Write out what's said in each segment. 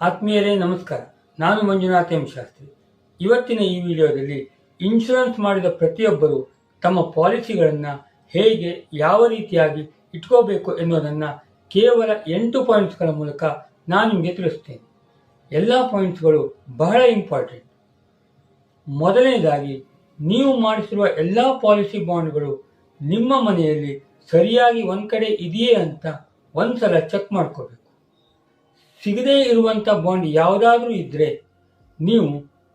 ಆತ್ಮೀಯರೇ, ನಮಸ್ಕಾರ. ನಾನು ಮಂಜುನಾಥ್ ಎಂ ಶಾಸ್ತ್ರಿ. ಇವತ್ತಿನ ಈ ವಿಡಿಯೋದಲ್ಲಿ ಇನ್ಶೂರೆನ್ಸ್ ಮಾಡಿದ ಪ್ರತಿಯೊಬ್ಬರು ತಮ್ಮ ಪಾಲಿಸಿಗಳನ್ನು ಹೇಗೆ, ಯಾವ ರೀತಿಯಾಗಿ ಇಟ್ಕೋಬೇಕು ಎನ್ನುವುದನ್ನು ಕೇವಲ ಎಂಟು ಪಾಯಿಂಟ್ಸ್ಗಳ ಮೂಲಕ ನಾನು ನಿಮಗೆ ತಿಳಿಸ್ತೇನೆ. ಎಲ್ಲ ಪಾಯಿಂಟ್ಸ್ಗಳು ಬಹಳ ಇಂಪಾರ್ಟೆಂಟ್ ಮೊದಲನೇದಾಗಿ, ನೀವು ಮಾಡಿಸಿರುವ ಎಲ್ಲ ಪಾಲಿಸಿ ಬಾಂಡ್ಗಳು ನಿಮ್ಮ ಮನೆಯಲ್ಲಿ ಸರಿಯಾಗಿ ಒಂದು ಕಡೆ ಇದೆಯೇ ಅಂತ ಒಂದ್ಸಲ ಚೆಕ್ ಮಾಡ್ಕೋಬೇಕು. ಸಿಗದೇ ಇರುವಂಥ ಬಾಂಡ್ ಯಾವುದಾದ್ರೂ ಇದ್ದರೆ ನೀವು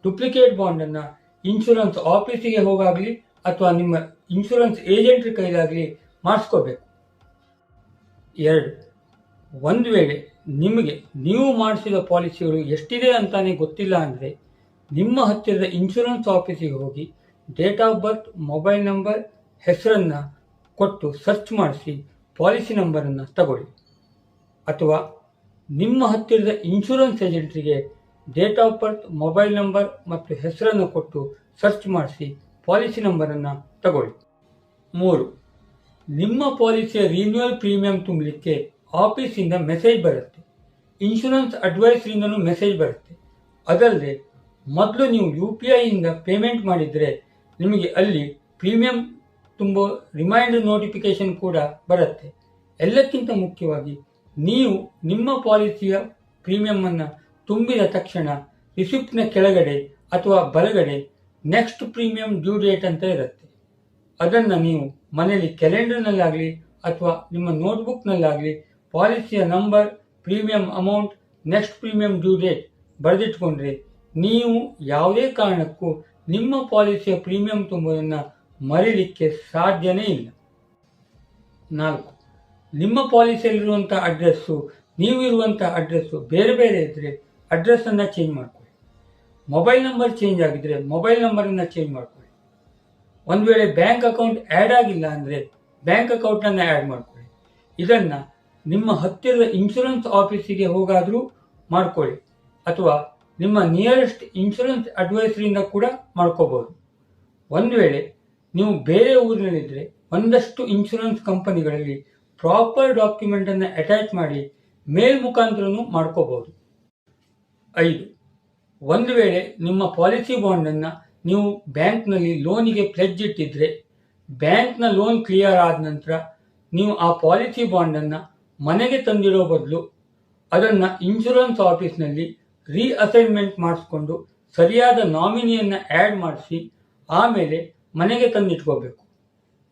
ಡುಪ್ಲಿಕೇಟ್ ಬಾಂಡನ್ನು ಇನ್ಶೂರೆನ್ಸ್ ಆಫೀಸಿಗೆ ಹೋಗಾಗಲಿ ಅಥವಾ ನಿಮ್ಮ ಇನ್ಶೂರೆನ್ಸ್ ಏಜೆಂಟ್ರ ಕೈಲಾಗಲಿ ಮಾಡಿಸ್ಕೋಬೇಕು. ಎರಡು, ಒಂದು ವೇಳೆ ನಿಮಗೆ ನೀವು ಮಾಡಿಸಿದ ಪಾಲಿಸಿಗಳು ಎಷ್ಟಿದೆ ಅಂತಾನೆ ಗೊತ್ತಿಲ್ಲ ಅಂದರೆ ನಿಮ್ಮ ಹತ್ತಿರದ ಇನ್ಶೂರೆನ್ಸ್ ಆಫೀಸಿಗೆ ಹೋಗಿ date of birth mobile number ಹೆಸರನ್ನು ಕೊಟ್ಟು ಸರ್ಚ್ ಮಾಡಿಸಿ ಪಾಲಿಸಿ ನಂಬರನ್ನು ತಗೊಳ್ಳಿ. ಅಥವಾ ನಿಮ್ಮ ಹತ್ತಿರದ insurance ಏಜೆಂಟ್ರಿಗೆ date of birth mobile number ಮತ್ತು ಹೆಸರನ್ನು ಕೊಟ್ಟು ಸರ್ಚ್ ಮಾಡಿಸಿ ಪಾಲಿಸಿ ನಂಬರನ್ನು ತಗೊಳ್ಳಿ. ಮೂರು, ನಿಮ್ಮ ಪಾಲಿಸಿಯ ರಿನ್ಯೂವಲ್ ಪ್ರೀಮಿಯಂ ತುಂಬಲಿಕ್ಕೆ ಆಫೀಸಿಂದ ಮೆಸೇಜ್ ಬರುತ್ತೆ. ಇನ್ಶೂರೆನ್ಸ್ ಅಡ್ವೈಸ್ರಿಂದನೂ ಮೆಸೇಜ್ ಬರುತ್ತೆ. ಅದಲ್ಲದೆ ಮೊದಲು ನೀವು ಯು ಪಿ ಐಯಿಂದ ಪೇಮೆಂಟ್ ಮಾಡಿದರೆ ನಿಮಗೆ ಅಲ್ಲಿ ಪ್ರೀಮಿಯಂ ತುಂಬೋ ರಿಮೈಂಡರ್ ನೋಟಿಫಿಕೇಶನ್ ಕೂಡ ಬರುತ್ತೆ. ಎಲ್ಲಕ್ಕಿಂತ ಮುಖ್ಯವಾಗಿ ನೀವು ನಿಮ್ಮ ಪಾಲಿಸಿಯ ಪ್ರೀಮಿಯಂ ಅನ್ನು ತುಂಬಿದ ತಕ್ಷಣ ರಿಸಿಪ್ಟ್ನ ಕೆಳಗಡೆ ಅಥವಾ ಬಲಗಡೆ ನೆಕ್ಸ್ಟ್ ಪ್ರೀಮಿಯಂ ಡ್ಯೂ ಡೇಟ್ ಅಂತ ಇರುತ್ತೆ. ಅದನ್ನು ನೀವು ಮನೆಯಲ್ಲಿ ಕ್ಯಾಲೆಂಡರ್ನಲ್ಲಾಗಲಿ ಅಥವಾ ನಿಮ್ಮ ನೋಟ್ಬುಕ್ನಲ್ಲಾಗಲಿ ಪಾಲಿಸಿಯ number, premium amount, next premium due date ಬರೆದಿಟ್ಕೊಂಡ್ರೆ ನೀವು ಯಾವುದೇ ಕಾರಣಕ್ಕೂ ನಿಮ್ಮ ಪಾಲಿಸಿಯ ಪ್ರೀಮಿಯಂ ತುಂಬುವುದನ್ನು ಮರೀಲಿಕ್ಕೆ ಸಾಧ್ಯನೇ ಇಲ್ಲ. ನಾಲ್ಕು. ನಿಮ್ಮ ಪಾಲಿಸಿಯಲ್ಲಿರುವಂಥ ಅಡ್ರೆಸ್ಸು ನೀವು ಇರುವಂಥ ಅಡ್ರೆಸ್ಸು ಬೇರೆ ಬೇರೆ ಇದ್ದರೆ ಅಡ್ರೆಸ್ಸನ್ನು ಚೇಂಜ್ ಮಾಡ್ಕೊಳ್ಳಿ. ಮೊಬೈಲ್ ನಂಬರ್ ಚೇಂಜ್ ಆಗಿದ್ದರೆ ಮೊಬೈಲ್ ನಂಬರನ್ನು ಚೇಂಜ್ ಮಾಡ್ಕೊಳ್ಳಿ. ಒಂದು ವೇಳೆ ಬ್ಯಾಂಕ್ ಅಕೌಂಟ್ ಆ್ಯಡ್ ಆಗಿಲ್ಲ ಅಂದರೆ ಬ್ಯಾಂಕ್ ಅಕೌಂಟನ್ನು ಆ್ಯಡ್ ಮಾಡ್ಕೊಳ್ಳಿ. ಇದನ್ನು ನಿಮ್ಮ ಹತ್ತಿರದ ಇನ್ಶೂರೆನ್ಸ್ ಆಫೀಸಿಗೆ ಹೋಗಾದರೂ ಮಾಡ್ಕೊಳ್ಳಿ. ಅಥವಾ ನಿಮ್ಮ ನಿಯರೆಸ್ಟ್ ಇನ್ಶೂರೆನ್ಸ್ ಅಡ್ವೈಸರಿಂದ ಕೂಡ ಮಾಡ್ಕೋಬೋದು. ಒಂದು ವೇಳೆ ನೀವು ಬೇರೆ ಊರಿನಲ್ಲಿದ್ದರೆ ಒಂದಷ್ಟು ಇನ್ಶೂರೆನ್ಸ್ ಕಂಪನಿಗಳಲ್ಲಿ ಪ್ರಾಪರ್ ಡಾಕ್ಯುಮೆಂಟನ್ನು ಅಟ್ಯಾಚ್ ಮಾಡಿ ಮೇಲ್ ಮುಖಾಂತರನೂ ಮಾಡ್ಕೋಬಹುದು. ಐದು, ಒಂದು ವೇಳೆ ನಿಮ್ಮ ಪಾಲಿಸಿ ಬಾಂಡನ್ನು ನೀವು ಬ್ಯಾಂಕ್ನಲ್ಲಿ ಲೋನಿಗೆ ಪ್ಲೆಜ್ ಇಟ್ಟಿದ್ರೆ, ಬ್ಯಾಂಕ್ನ ಲೋನ್ ಕ್ಲಿಯರ್ ಆದ ನಂತರ ನೀವು ಆ ಪಾಲಿಸಿ ಬಾಂಡನ್ನು ಮನೆಗೆ ತಂದಿಡೋ ಬದಲು ಅದನ್ನು ಇನ್ಶೂರೆನ್ಸ್ ಆಫೀಸ್ನಲ್ಲಿ ರೀಅಸೈನ್ಮೆಂಟ್ ಮಾಡಿಸ್ಕೊಂಡು ಸರಿಯಾದ ನಾಮಿನಿಯನ್ನು ಆ್ಯಡ್ ಮಾಡಿಸಿ ಆಮೇಲೆ ಮನೆಗೆ ತಂದಿಟ್ಕೋಬೇಕು.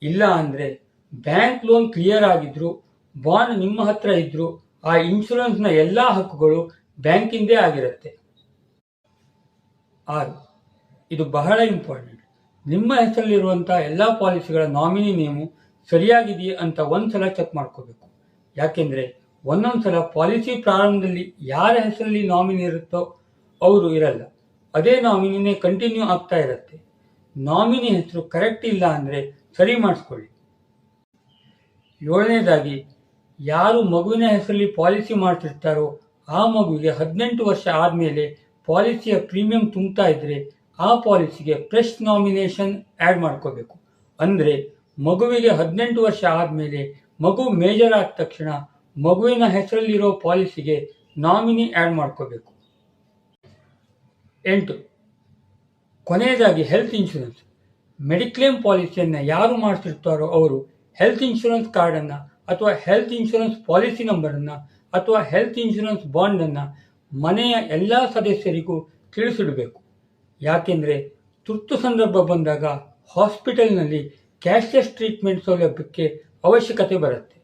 ಇಲ್ಲ ಅಂದರೆ ಬ್ಯಾಂಕ್ ಲೋನ್ ಕ್ಲಿಯರ್ ಆಗಿದ್ರು, ಬಾಂಡ್ ನಿಮ್ಮ ಹತ್ರ ಇದ್ರು, ಆ ಇನ್ಶೂರೆನ್ಸ್ನ ಎಲ್ಲ ಹಕ್ಕುಗಳು ಬ್ಯಾಂಕಿಂದೇ ಆಗಿರುತ್ತೆ. ಆರು, ಇದು ಬಹಳ ಇಂಪಾರ್ಟೆಂಟ್. ನಿಮ್ಮ ಹೆಸರಲ್ಲಿರುವಂಥ ಎಲ್ಲ ಪಾಲಿಸಿಗಳ ನಾಮಿನಿ ನೇಮು ಸರಿಯಾಗಿದೆಯೇ ಅಂತ ಒಂದ್ಸಲ ಚೆಕ್ ಮಾಡ್ಕೋಬೇಕು. ಯಾಕೆಂದರೆ ಒಂದೊಂದ್ಸಲ ಪಾಲಿಸಿ ಪ್ರಾರಂಭದಲ್ಲಿ ಯಾರ ಹೆಸರಲ್ಲಿ ನಾಮಿನಿ ಇರುತ್ತೋ ಅವರು ಇರಲ್ಲ. ಅದೇ ನಾಮಿನಿನೇ ಕಂಟಿನ್ಯೂ ಆಗ್ತಾ ಇರುತ್ತೆ. ನಾಮಿನಿ ಹೆಸರು ಕರೆಕ್ಟ್ ಇಲ್ಲ ಅಂದರೆ ಸರಿ ಮಾಡಿಸ್ಕೊಳ್ಳಿ. ಏಳನೇದಾಗಿ, ಯಾರು ಮಗುವಿನ ಹೆಸರಲ್ಲಿ ಪಾಲಿಸಿ ಮಾಡ್ತಿರ್ತಾರೋ ಆ ಮಗುವಿಗೆ ಹದಿನೆಂಟು ವರ್ಷ ಆದಮೇಲೆ ಪಾಲಿಸಿಯ ಪ್ರೀಮಿಯಂ ತುಂಬ್ತಾ ಇದ್ದರೆ ಆ ಪಾಲಿಸಿಗೆ ಫ್ರೆಶ್ ನಾಮಿನೇಷನ್ ಆ್ಯಡ್ ಮಾಡ್ಕೋಬೇಕು. ಅಂದರೆ ಮಗುವಿಗೆ ಹದಿನೆಂಟು ವರ್ಷ ಆದಮೇಲೆ ಮಗು ಮೇಜರ್ ಆದ ತಕ್ಷಣ ಮಗುವಿನ ಹೆಸರಲ್ಲಿರೋ ಪಾಲಿಸಿಗೆ ನಾಮಿನಿ ಆ್ಯಡ್ ಮಾಡ್ಕೋಬೇಕು. ಎಂಟು, ಕೊನೆಯದಾಗಿ ಹೆಲ್ತ್ ಇನ್ಶೂರೆನ್ಸ್. ಮೆಡಿಕ್ಲೇಮ್ ಪಾಲಿಸಿಯನ್ನು ಯಾರು ಮಾಡ್ತಿರ್ತಾರೋ ಅವರು ಹೆಲ್ತ್ ಇನ್ಶೂರೆನ್ಸ್ ಕಾರ್ಡನ್ನು ಅಥವಾ ಹೆಲ್ತ್ ಇನ್ಶೂರೆನ್ಸ್ ಪಾಲಿಸಿ ನಂಬರನ್ನು ಅಥವಾ ಹೆಲ್ತ್ ಇನ್ಶೂರೆನ್ಸ್ ಬಾಂಡನ್ನು ಮನೆಯ ಎಲ್ಲ ಸದಸ್ಯರಿಗೂ ತಿಳಿಸಿಡಬೇಕು. ಯಾಕೆಂದರೆ ತುರ್ತು ಸಂದರ್ಭ ಬಂದಾಗ ಹಾಸ್ಪಿಟಲ್ನಲ್ಲಿ ಕ್ಯಾಶ್ಲೆಸ್ ಟ್ರೀಟ್ಮೆಂಟ್ ಸೌಲಭ್ಯಕ್ಕೆ ಅವಶ್ಯಕತೆ ಬರುತ್ತೆ.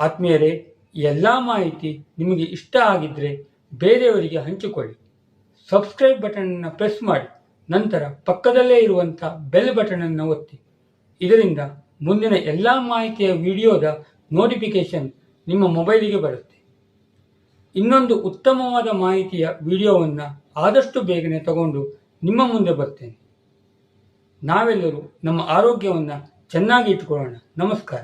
ಆತ್ಮೀಯರೇ, ಎಲ್ಲ ಮಾಹಿತಿ ನಿಮಗೆ ಇಷ್ಟ ಆಗಿದ್ದರೆ ಬೇರೆಯವರಿಗೆ ಹಂಚಿಕೊಳ್ಳಿ. ಸಬ್ಸ್ಕ್ರೈಬ್ ಬಟನನ್ನು ಪ್ರೆಸ್ ಮಾಡಿ. ನಂತರ ಪಕ್ಕದಲ್ಲೇ ಇರುವಂಥ ಬೆಲ್ ಬಟನನ್ನು ಒತ್ತಿ. ಇದರಿಂದ ಮುಂದಿನ ಎಲ್ಲ ಮಾಹಿತಿಯ ವಿಡಿಯೋದ ನೋಟಿಫಿಕೇಶನ್ ನಿಮ್ಮ ಮೊಬೈಲಿಗೆ ಬರುತ್ತೆ. ಇನ್ನೊಂದು ಉತ್ತಮವಾದ ಮಾಹಿತಿಯ ವಿಡಿಯೋವನ್ನು ಆದಷ್ಟು ಬೇಗನೆ ತಗೊಂಡು ನಿಮ್ಮ ಮುಂದೆ ಬರ್ತೇನೆ. ನಾವೆಲ್ಲರೂ ನಮ್ಮ ಆರೋಗ್ಯವನ್ನು ಚೆನ್ನಾಗಿ ಇಟ್ಕೊಳ್ಳೋಣ ನಮಸ್ಕಾರ.